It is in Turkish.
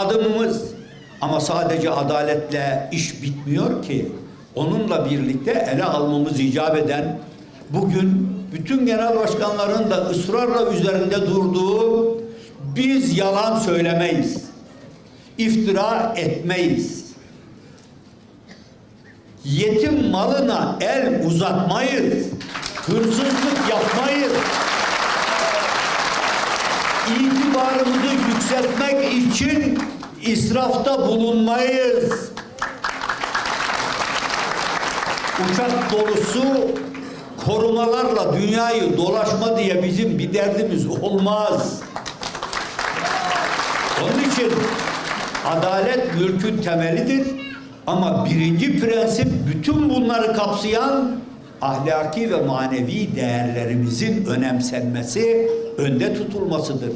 adımımız. Ama sadece adaletle iş bitmiyor ki. Onunla birlikte ele almamız icap eden bugün bütün genel başkanların da ısrarla üzerinde durduğu biz yalan söylemeyiz. iftira etmeyiz. Yetim malına el uzatmayız. Hırsızlık yapmayız. İtibarımızı yükseltmek için israfta bulunmayız. Uçak dolusu korumalarla dünyayı dolaşma diye bizim bir derdimiz olmaz. Onun için adalet mülkün temelidir. Ama birinci prensip bütün bunları kapsayan ahlaki ve manevi değerlerimizin önemsenmesi, önde tutulmasıdır.